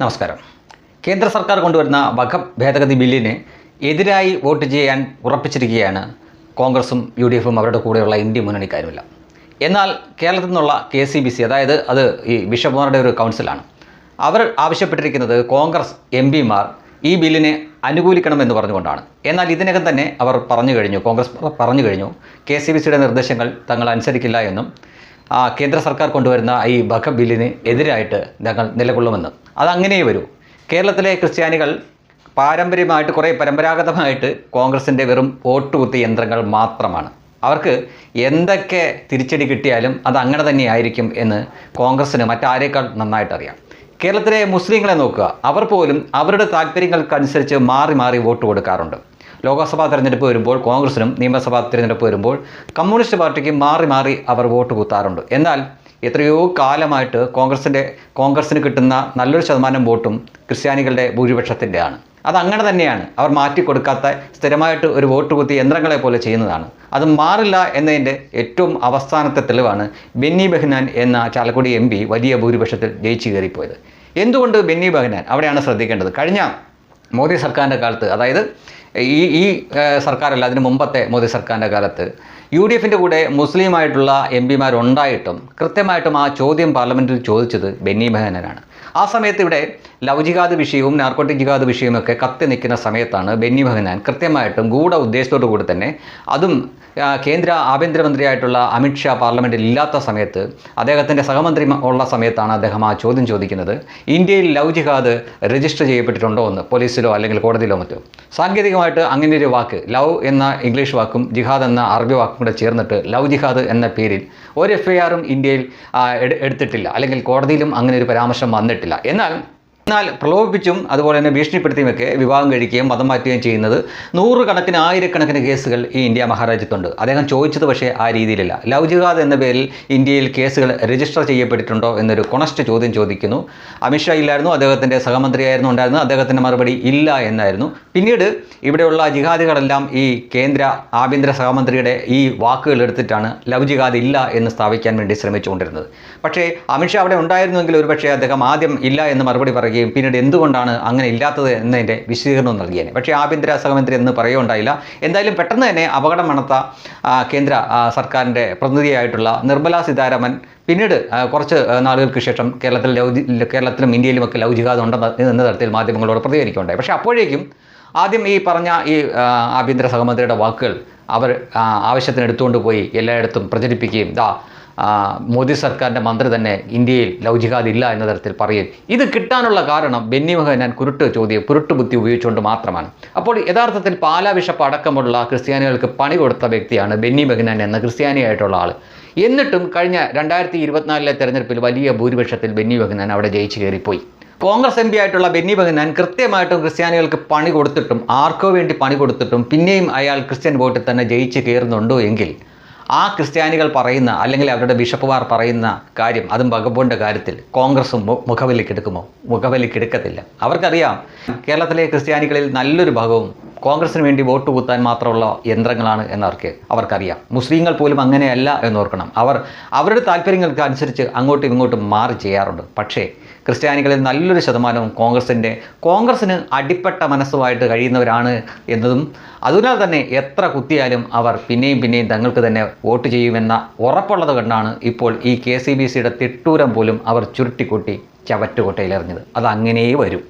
നമസ്കാരം. കേന്ദ്ര സർക്കാർ കൊണ്ടുവരുന്ന വഖഫ് ഭേദഗതി ബില്ലിന് എതിരായി വോട്ട് ചെയ്യാൻ ഉറപ്പിച്ചിരിക്കുകയാണ് കോൺഗ്രസും യു ഡി എഫും അവരുടെ കൂടെയുള്ള ഇന്ത്യ മുന്നണിക്കാരുമില്ല. എന്നാൽ കേരളത്തിൽ നിന്നുള്ള കെ സി ബി സി അതായത് അത് ഈ ബിഷപ്പുമാരുടെ ഒരു കൗൺസിലാണ്. അവർ ആവശ്യപ്പെട്ടിരിക്കുന്നത് കോൺഗ്രസ് എം പിമാർ ഈ ബില്ലിനെ അനുകൂലിക്കണമെന്ന് പറഞ്ഞുകൊണ്ടാണ്. എന്നാൽ ഇതിനകം തന്നെ അവർ പറഞ്ഞു കഴിഞ്ഞു കോൺഗ്രസ് പറഞ്ഞു കഴിഞ്ഞു കെ സി ബി സിയുടെ നിർദ്ദേശങ്ങൾ തങ്ങൾ അനുസരിക്കില്ല എന്നും കേന്ദ്ര സർക്കാർ കൊണ്ടുവരുന്ന ഈ ബഖ ബില്ലിന് എതിരായിട്ട് ഞങ്ങൾ നിലകൊള്ളുമെന്ന്. അതങ്ങനെ വരൂ. കേരളത്തിലെ ക്രിസ്ത്യാനികൾ പാരമ്പര്യമായിട്ട് കുറേ പരമ്പരാഗതമായിട്ട് കോൺഗ്രസിന്റെ വെറും വോട്ട് വോട്ടുകുത്തി യന്ത്രങ്ങൾ മാത്രമാണ്. അവർക്ക് എന്തൊക്കെ തിരിച്ചടി കിട്ടിയാലും അത് അങ്ങനെ തന്നെയായിരിക്കും എന്ന് കോൺഗ്രസ്സിന് മറ്റാരേക്കാൾ നന്നായിട്ട് അറിയാം. കേരളത്തിലെ മുസ്ലിങ്ങളെ നോക്കുക. അവർ പോലും അവരുടെ താല്പര്യങ്ങൾക്കനുസരിച്ച് മാറി മാറി വോട്ട് കൊടുക്കാറുണ്ട്. ലോക്സഭാ തിരഞ്ഞെടുപ്പ് വരുമ്പോൾ കോൺഗ്രസിനും നിയമസഭാ തിരഞ്ഞെടുപ്പ് വരുമ്പോൾ കമ്മ്യൂണിസ്റ്റ് പാർട്ടിക്ക് മാറി മാറി അവർ വോട്ട് കൂത്താറുണ്ട്. എന്നാൽ എത്രയോ കാലമായിട്ട് കോൺഗ്രസിന്റെ കോൺഗ്രസിന് കിട്ടുന്ന നല്ലൊരു ശതമാനം വോട്ടും ക്രിസ്ത്യാനികളുടെ ഭൂരിപക്ഷത്തിന്റെയാണ്. അത് അങ്ങനെ തന്നെയാണ്. അവർ മാറ്റി കൊടുക്കാത്ത സ്ഥിരമായിട്ട് ഒരു വോട്ട് കുത്തി യന്ത്രങ്ങളെ പോലെ ചെയ്യുന്നതാണ്. അത് മാറില്ല എന്നതിന്റെ ഏറ്റവും അവസാനത്തെ തെളിവാണ് ബെന്നി ബഹ്നാൻ എന്ന ചാലക്കുടി എം വലിയ ഭൂരിപക്ഷത്തിൽ ജയിച്ചു കയറിപ്പോയത്. എന്തുകൊണ്ട് ബെന്നി ബഹ്നാൻ? അവിടെയാണ് ശ്രദ്ധിക്കേണ്ടത്. കഴിഞ്ഞ മോദി സർക്കാരിന്റെ കാലത്ത് അതായത് ഈ ഈ സർക്കാരല്ല അതിന് മുമ്പത്തെ മോദി സർക്കാരിന്റെ കാലത്ത് യു ഡി എഫിന്റെ കൂടെ മുസ്ലിമായിട്ടുള്ള എം പിമാരുണ്ടായിട്ടും കൃത്യമായിട്ടും ആ ചോദ്യം പാർലമെന്റിൽ ചോദിച്ചത് ബെന്നി ബെഹനാനാണ്. ആ സമയത്ത് ഇവിടെ ലവ് വിഷയവും നാർക്കോട്ടിക് ജിഹാദ് വിഷയവുമൊക്കെ കത്തി നിൽക്കുന്ന സമയത്താണ് ബെന്നി ബഹനാൻ കൃത്യമായിട്ടും ഗൂഢ ഉദ്ദേശത്തോടു കൂടി തന്നെ അതും കേന്ദ്ര ആഭ്യന്തരമന്ത്രിയായിട്ടുള്ള അമിത്ഷാ പാർലമെന്റിൽ ഇല്ലാത്ത സമയത്ത് അദ്ദേഹത്തിന്റെ സഹമന്ത്രി ഉള്ള സമയത്താണ് അദ്ദേഹം ആ ചോദ്യം ചോദിക്കുന്നത്. ഇന്ത്യയിൽ ലവ് ജിഹാദ് രജിസ്റ്റർ ചെയ്യപ്പെട്ടിട്ടുണ്ടോ എന്ന് പോലീസിലോ അല്ലെങ്കിൽ കോടതിയിലോ മറ്റോ? സാങ്കേതികമായിട്ട് അങ്ങനെ ഒരു വാക്ക് ലവ് എന്ന ഇംഗ്ലീഷ് വാക്കും ജിഹാദ് എന്ന അറബി വാക്കും കൂടെ ചേർന്നിട്ട് ലവ് ജിഹാദ് എന്ന പേരിൽ ഒരു എഫ് ഐ ആറും ഇന്ത്യയിൽ എടുത്തിട്ടില്ല. അല്ലെങ്കിൽ കോടതിയിലും അങ്ങനെ ഒരു പരാമർശം വന്നിട്ടില്ല. എന്നാൽ എന്നാൽ പ്രലോഭിപ്പിച്ചും അതുപോലെ തന്നെ ഭീഷണിപ്പെടുത്തിയുമൊക്കെ വിവാഹം കഴിക്കുകയും മതം മാറ്റുകയും ചെയ്യുന്നത് നൂറുകണക്കിന് ആയിരക്കണക്കിന് കേസുകൾ ഈ ഇന്ത്യ മഹാരാജ്യത്തുണ്ട്. അദ്ദേഹം ചോദിച്ചത് പക്ഷേ ആ രീതിയിലല്ല. ലവ് എന്ന പേരിൽ ഇന്ത്യയിൽ കേസുകൾ രജിസ്റ്റർ ചെയ്യപ്പെട്ടിട്ടുണ്ടോ എന്നൊരു കൊണസ്റ്റ് ചോദ്യം ചോദിക്കുന്നു. അമിത്ഷാ ഇല്ലായിരുന്നു അദ്ദേഹത്തിന്റെ സഹമന്ത്രിയായിരുന്നു ഉണ്ടായിരുന്നു അദ്ദേഹത്തിന്റെ മറുപടി ഇല്ല എന്നായിരുന്നു. പിന്നീട് ഇവിടെയുള്ള ജിഹാദികളെല്ലാം ഈ കേന്ദ്ര ആഭ്യന്തര സഹമന്ത്രിയുടെ ഈ വാക്കുകൾ എടുത്തിട്ടാണ് ലവ് ഇല്ല എന്ന് സ്ഥാപിക്കാൻ വേണ്ടി ശ്രമിച്ചുകൊണ്ടിരുന്നത്. പക്ഷേ അമിത്ഷാ അവിടെ ഉണ്ടായിരുന്നുവെങ്കിൽ ഒരുപക്ഷേ അദ്ദേഹം ആദ്യം ഇല്ല എന്ന് മറുപടി പറയുകയും പിന്നീട് എന്തുകൊണ്ടാണ് അങ്ങനെ ഇല്ലാത്തത് എന്നതിന്റെ വിശദീകരണവും നൽകിയേനെ. പക്ഷേ ആഭ്യന്തര സഹമന്ത്രി എന്ന് പറയുകയുണ്ടായില്ല. എന്തായാലും പെട്ടെന്ന് തന്നെ അപകടം മണത്ത കേന്ദ്ര സർക്കാരിന്റെ പ്രതിനിധിയായിട്ടുള്ള നിർമ്മല സീതാരാമൻ പിന്നീട് കുറച്ച് നാളുകൾക്ക് ശേഷം കേരളത്തിൽ ലൗ കേരളത്തിലും ഇന്ത്യയിലുമൊക്കെ ജിഹാദ് ഉണ്ടെന്ന് എന്ന തരത്തിൽ മാധ്യമങ്ങളോട് പ്രതികരിക്കുകയുണ്ടായി. പക്ഷേ അപ്പോഴേക്കും ആദ്യം ഈ പറഞ്ഞ ഈ ആഭ്യന്തര സഹമന്ത്രിയുടെ വാക്കുകൾ അവർ ആവശ്യത്തിന് എടുത്തുകൊണ്ട് പോയി എല്ലായിടത്തും പ്രചരിപ്പിക്കുകയും ദാ മോദി സർക്കാരിന്റെ മന്ത്രി തന്നെ ഇന്ത്യയിൽ ലവ് ഇല്ല എന്ന തരത്തിൽ പറയും. ഇത് കിട്ടാനുള്ള കാരണം ബെന്നി ഞാൻ കുരുട്ട് ചോദ്യം കുരുട്ട് ബുദ്ധി ഉപയോഗിച്ചുകൊണ്ട് മാത്രമാണ്. അപ്പോൾ യഥാർത്ഥത്തിൽ പാലാ ബിഷപ്പ് അടക്കമുള്ള ക്രിസ്ത്യാനികൾക്ക് പണി കൊടുത്ത വ്യക്തിയാണ് ബെന്നി ബെഹനാൻ എന്ന ക്രിസ്ത്യാനിയായിട്ടുള്ള ആൾ എന്നിട്ടും കഴിഞ്ഞ രണ്ടായിരത്തി ഇരുപത്തിനാലിലെ തെരഞ്ഞെടുപ്പിൽ വലിയ ഭൂരിപക്ഷത്തിൽ ബെന്നി ബെഹനാൻ അവിടെ ജയിച്ചു കയറിപ്പോയി. കോൺഗ്രസ് എം പി ആയിട്ടുള്ള ബെന്നി ഞാൻ കൃത്യമായിട്ടും ക്രിസ്ത്യാനികൾക്ക് പണി കൊടുത്തിട്ടും ആർക്കോ വേണ്ടി പണി കൊടുത്തിട്ടും പിന്നെയും അയാൾ ക്രിസ്ത്യൻ വോട്ടിൽ തന്നെ ജയിച്ച് കയറുന്നുണ്ടോ എങ്കിൽ ആ ക്രിസ്ത്യാനികൾ പറയുന്ന അല്ലെങ്കിൽ അവരുടെ ബിഷപ്പുമാർ പറയുന്ന കാര്യം അതും വകബോന്റെ കാര്യത്തിൽ കോൺഗ്രസും മുഖവിലിക്കെടുക്കുമോ മുഖവിലിക്കെടുക്കത്തില്ല അവർക്കറിയാം കേരളത്തിലെ ക്രിസ്ത്യാനികളിൽ നല്ലൊരു ഭാഗവും കോൺഗ്രസിന് വേണ്ടി വോട്ട് കുത്താൻ മാത്രമുള്ള യന്ത്രങ്ങളാണ് എന്നവർക്ക് അവർക്കറിയാം. മുസ്ലിങ്ങൾ പോലും അങ്ങനെയല്ല എന്നോർക്കണം. അവർ അവരുടെ താല്പര്യങ്ങൾക്ക് അനുസരിച്ച് അങ്ങോട്ടും ഇങ്ങോട്ടും മാറി ചെയ്യാറുണ്ട്. പക്ഷേ ക്രിസ്ത്യാനികളിൽ നല്ലൊരു ശതമാനവും കോൺഗ്രസിന്റെ കോൺഗ്രസ്സിന് അടിപ്പെട്ട മനസ്സുമായിട്ട് കഴിയുന്നവരാണ് എന്നതും അതിനാൽ തന്നെ എത്ര കുത്തിയാലും അവർ പിന്നെയും പിന്നെയും തങ്ങൾക്ക് തന്നെ വോട്ട് ചെയ്യുമെന്ന ഉറപ്പുള്ളത് കൊണ്ടാണ് ഇപ്പോൾ ഈ കെ സി ബി സിയുടെ തിട്ടൂരം പോലും അവർ ചുരുട്ടിക്കൂട്ടി ചവറ്റുകൊട്ടയിലെറിഞ്ഞത്. അത് അങ്ങനെയേ വരും.